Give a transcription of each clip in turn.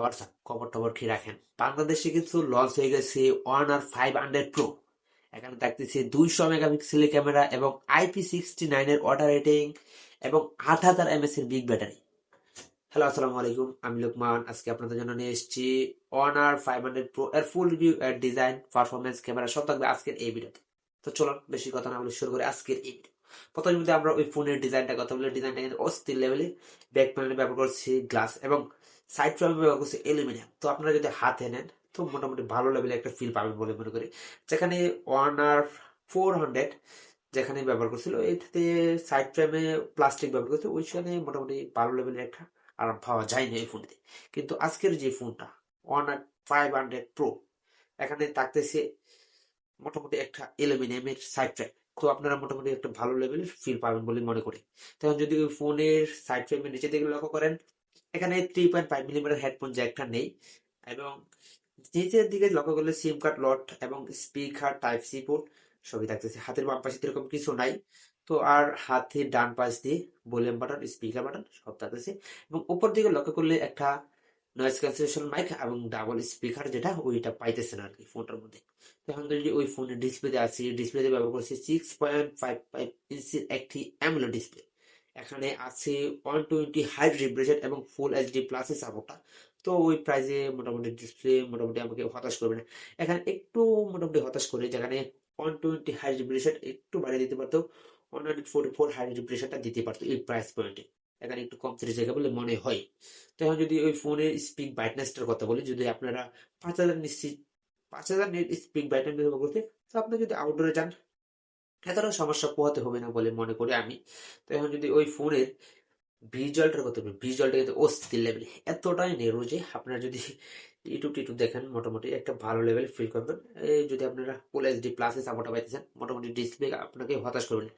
WhatsApp খবর টবর কি রাখেন। বাংলাদেশে কিন্তু লঞ্চ হয়ে গেছে one R five hundred pro এখানে থাকতেছে দুইশো মেগাপিক্সেলের ক্যামেরা এবং আইপি সিক্সটি নাইনের ওয়াটার রেটিং এবং আট হাজার এমএস এর বিগ ব্যাটারি হ্যালো আসসালামু আলাইকুম, আমি লোকমান। আজকে আপনাদের জন্য নিয়ে এসেছি অনার ফাইভ হান্ড্রেড প্রো এর ফুল রিভিউ এর ডিজাইন পারফরমেন্স ক্যামেরা সব থাকবে আজকের এই ভিডিওতে। তো চলুন, বেশি কথা না বলে শুরু করে আজকের এই ভিডিও প্রথমে আমরা ওই ফোনের ডিজাইনটা কথা বলি ডিজাইনটা কিন্তু অস্থির লেভেলে ব্যাক প্যানেলে ব্যবহার করছি গ্লাস এবং সাইড ফ্রেমে ব্যবহার করছি অ্যালুমিনিয়াম তো আপনারা যদি হাতে নেন, তো মোটামুটি ভালো লেভেলে একটা ফিল পাবেন বলে মনে করি। যেখানে ওয়ান আর ফোর হান্ড্রেড যেখানে ব্যবহার করছিল, এটাতে সাইড ফ্রেমে প্লাস্টিক ব্যবহার করছে, ওইখানে মোটামুটি ভালো লেভেলের একটা আরাম পাওয়া যায়নি এই ফোনটিতে কিন্তু আজকের যে ফোনটা one R five hundred pro এখানে থাকতেছে মোটামুটি একটা অ্যালুমিনিয়ামের সাইড ফ্রেম তো আপনারা মোটামুটি একটা ভালো লেভেলের ফিল পাবেন বলে মনে করি। তখন যদি ফোনের সাইড ফ্রেমের নিচে দিকে লক্ষ্য করেন এখানে three point five millimetre headphone জ্যাকটা নেই এবং নিচের দিকে লক্ষ্য করলে সিম কার্ড লট এবং স্পিকার টাইপ সি পোর্ট সবই থাকতেছে। হাতের বাম পাশে এরকম কিছু নাই। তো আর হাতের ডান পাশ দিয়ে ভলিউম বাটন স্পিকার বাটন সব থাকতেছে এবং উপর দিকে লক্ষ্য করলে একটা নয়েজ ক্যান্সেলেশন মাইক এবং ডাবল স্পিকার যেটা ওইটা পাইতেছে না আর কি ফোনটার মধ্যে। তো এখন যদি ওই ফোনের ডিসপ্লেতে আছি ডিসপ্লেতে ব্যবহার করছি সিক্স পয়েন্ট ফাইভ ফাইভ ইঞ্চির একটি অ্যামুলো ডিসপ্লে এখানে আছে ওয়ান টোয়েন্টি হাই রিফ্রেশন এবং ফুল এইচডি প্লাসের সাপোর্টটা তো ওই প্রাইজে মোটামুটি ডিসপ্লে মোটামুটি আমাকে হতাশ করবে না। এখানে একটু মোটামুটি হতাশ করে যেখানে ওয়ান টোয়েন্টি হাই রিফ্রেশন একটু বাড়িয়ে দিতে পারতো one hundred forty four high রিফ্রেশনটা দিতে পারতো এই প্রাইস পয়েন্টে এখানে একটু কম তিরিশ জায়গা বলে মনে হয়। তো এখন যদি ওই ফোনের স্পিক ব্রাইটনেসটার কথা বলি, যদি আপনারা পাঁচ হাজার নিশ্চিত পাঁচ হাজার নেট স্পিক ব্রাইটনেস করতে, তো আপনি যদি আউটডোরে যান এতটা সমস্যা পোহাতে হবে না বলে মনে করি আমি। তো এখন যদি ওই ফোনের ভিজুয়ালটার কথা বলি ভিজুয়ালটা কিন্তু অস্থির লেভেল এতটাই নেরো যে আপনারা যদি ইউটিউব টিউটিউব দেখেন, মোটামুটি একটা ভালো লেভেল ফিল করবেন। এই যদি আপনারা ফুল এইচডি প্লাসে সাপোর্টটা পাইতেছেন মোটামুটি ডিসপ্লে আপনাকে হতাশ করবেন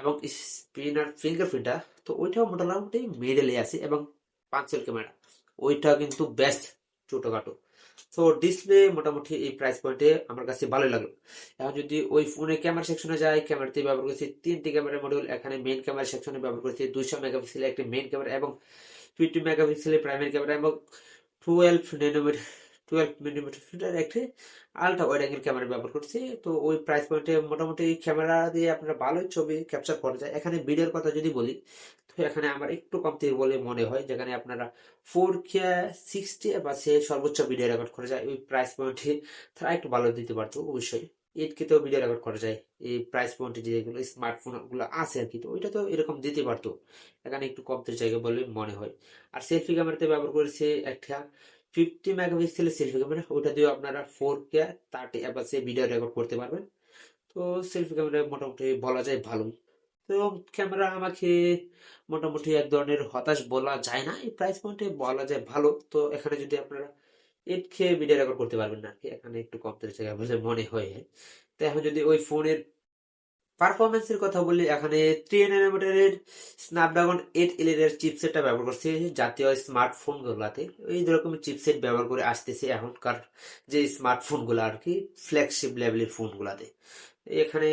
এবং স্ক্রিন আর ফিঙ্গারপ্রিন্টটা তো ওইটাও মোটামুটি মিডলে আছে এবং পাঁচেল ক্যামেরা ওইটা কিন্তু বেস্ট ছোটোখাটো। তো ডিসপ্লে মোটামুটি এই প্রাইস পয়েন্টে আমার কাছে ভালো লাগল। এখন যদি ওই ফোনে ক্যামেরা সেকশনে যায় ক্যামেরাতে ব্যবহার করেছি তিনটি ক্যামেরা মডিউল এখানে মেইন ক্যামেরা সেকশনে ব্যবহার করেছি দুইশো মেগাপিক্সেলের একটি মেইন ক্যামেরা এবং ফিফটি মেগাপিক্সেলের প্রাইমারি ক্যামেরা এবং টুয়েলভ নেনোমিটার টুয়েলভ মিলিমিটার একটি আলট্রা ওয়াইড অ্যাঙ্গেল ক্যামেরা ব্যবহার করছি। তো ওই প্রাইস পয়েন্টে মোটামুটি ক্যামেরা দিয়ে আপনারা ভালোই ছবি ক্যাপচার করা যায়। এখানে ভিডিওর কথা যদি বলি, তো এখানে আমার একটু কমতি বলে মনে হয়, যেখানে আপনারা ফোর কে সিক্সটি বা সে সর্বোচ্চ ভিডিও রেকর্ড করা যায়। ওই প্রাইস পয়েন্টে তারা একটু ভালো দিতে পারতো অবশ্যই। এইট কেতেও ভিডিও রেকর্ড করা যায়। এই প্রাইস পয়েন্টে যেগুলো স্মার্টফোনগুলো আছে আর কি, তো ওইটা তো এরকম দিতে পারতো। এখানে একটু কমতির জায়গা বলে মনে হয়। আর সেলফি ক্যামেরাতে ব্যবহার করেছে একটা ফিফটি মেগাপিক্সেলের সেলফি ক্যামেরা ওটা দিয়ে আপনারা ফোর কে থার্টি অ্যাপাসে ভিডিও রেকর্ড করতে পারবেন। তো সেলফি ক্যামেরা মোটামুটি বলা যায় ভালোই তো ক্যামেরা আমাকে মোটামুটি এক ধরনের হতাশ বলা যায় না, এই প্রাইস পয়েন্টে বলা যায় ভালো। তো এখানে যদি আপনারা এইট খেয়ে ভিডিও রেকর্ড করতে পারবেন না এখানে একটু কম জায়গা মনে হয়। তো এখন যদি ওই ফোনের পারফরমেন্সের কথা বলি এখানে থ্রি নানোমিটারের স্ন্যাপড্রাগন এইট ইলেভেন চিপসেটটা ব্যবহার করছে, জাতীয় স্মার্টফোন গুলাতে। এই রকম চিপসেট ব্যবহার করে আসতেছে এখনকার যে স্মার্টফোনগুলো আর কি ফ্ল্যাগশিপ লেভেলের ফোনগুলাতে এখানে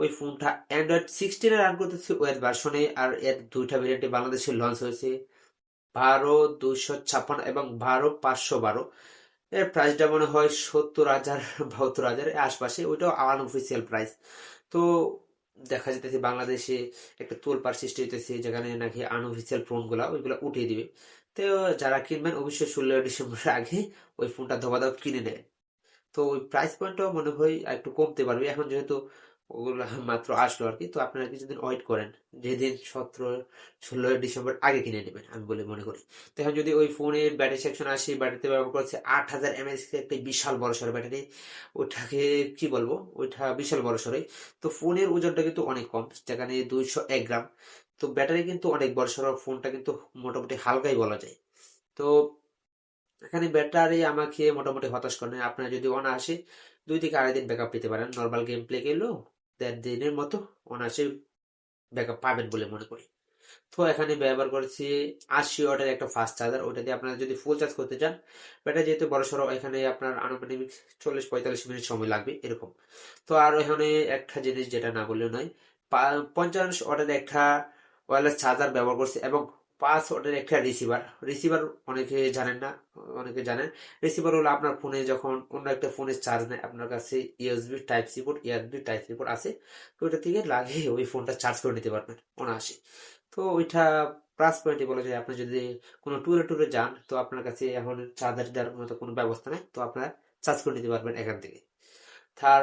ওই ফোনটা অ্যান্ড্রয়েড সিক্সটিনে রান করতেছে ওয়েব ভার্সনে আর এর দুইটা ভেরিয়েন্টে বাংলাদেশে লঞ্চ হয়েছে। বারো, দুইশো ছাপ্পান্ন এবং বারো, পাঁচশো বারো। এর প্রাইসটা মনে হয় সত্তর হাজার, বাহাত্তর হাজার আশপাশে, ওইটাও আনঅফিসিয়াল প্রাইস তো দেখা যেতেছে বাংলাদেশে একটা তোলপার সৃষ্টি হইতেছে, যেখানে নাকি আনঅফিসিয়াল ফোনগুলো ওইগুলো উঠিয়ে দিবে। তো যারা কিনবেন অবশ্যই ষোলো ডিসেম্বরের আগে ওই ফোনটা ধবাধব কিনে নেয় তো ওই প্রাইস পয়েন্টটাও মনে হয় একটু কমতে পারবে। এখন যেহেতু ওগুলো মাত্র আসলো আর কি। তো আপনারা কিছুদিন ওয়েট করেন। যেদিন সতেরো, ষোলোই ডিসেম্বর আগে কিনে নেবেন, আমি বলে মনে করি। তো এখন যদি ওই ফোনের ব্যাটারি সেকশন আসি ব্যাটারিতে ব্যবহার করছে আট হাজার এমএস একটা বিশাল বড় সড়ো ব্যাটারি ওইটাকে কি বলব? ওইটা বিশাল বড় সড়ই। তো ফোনের ওজনটা কিন্তু অনেক কম, যেখানে দুইশো এক গ্রাম। তো ব্যাটারি কিন্তু অনেক বড় সড়ো, ফোনটা কিন্তু মোটামুটি হালকাই বলা যায়। তো এখানে ব্যাটারি আমাকে মোটামুটি হতাশ করে আপনারা যদি অনায়াসে দুই থেকে আড়াই দিন ব্যাকআপ পেতে পারেন। নর্মাল গেম প্লে গেলেও দেড় দিনের মতো অনায়াসে ব্যাকআপ পাবেন বলে মনে করি। তো এখানে ব্যবহার করেছি আশি ওয়াটের একটা ফাস্ট চার্জার ওটা দিয়ে আপনারা যদি ফুল চার্জ করতে চান, ব্যাটারি যেহেতু বড় সড়ো, এখানে আপনার আনুমানিক চল্লিশ পঁয়তাল্লিশ মিনিট সময় লাগবে এরকম। তো আর এখানে একটা জিনিস যেটা না বললেও নয় পঞ্চাশ ওয়াটের একটা ওয়ারলেস চার্জার ব্যবহার করছি এবং পাঁচ ওয়াটের একটা রিসিভার রিসিভার অনেকে জানেন না, অনেকে জানেন রিসিভার হলো আপনার ফোনে যখন অন্য একটা ফোনে চার্জ নেয়, আপনার কাছে USB type C port USB type C port আছে, তো ওইটা থেকে লাগিয়ে ওই ফোনটা চার্জ করে নিতে পারবেন, অনায়াসে। তো ওইটা প্লাস পয়েন্টই বলা যায়, আপনি যদি কোনো ট্যুরে ট্যুরে যান, তো আপনার কাছে এখন চার্জার দেওয়ার মতো কোনো ব্যবস্থা নেই, তো আপনারা চার্জ করে নিতে পারবেন এখান থেকে। তার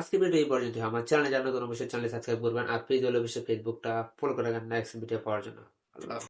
আজকে ভিডিও এই পর্যন্ত আমার চ্যানেলে জানার নতুন, অবশ্যই চ্যানেল সাবস্ক্রাইব করবেন, আর পেজ হলে অবশ্যই ফেসবুকটা ফলো করে রাখেন নেক্সট ভিডিও পাওয়ার জন্য। love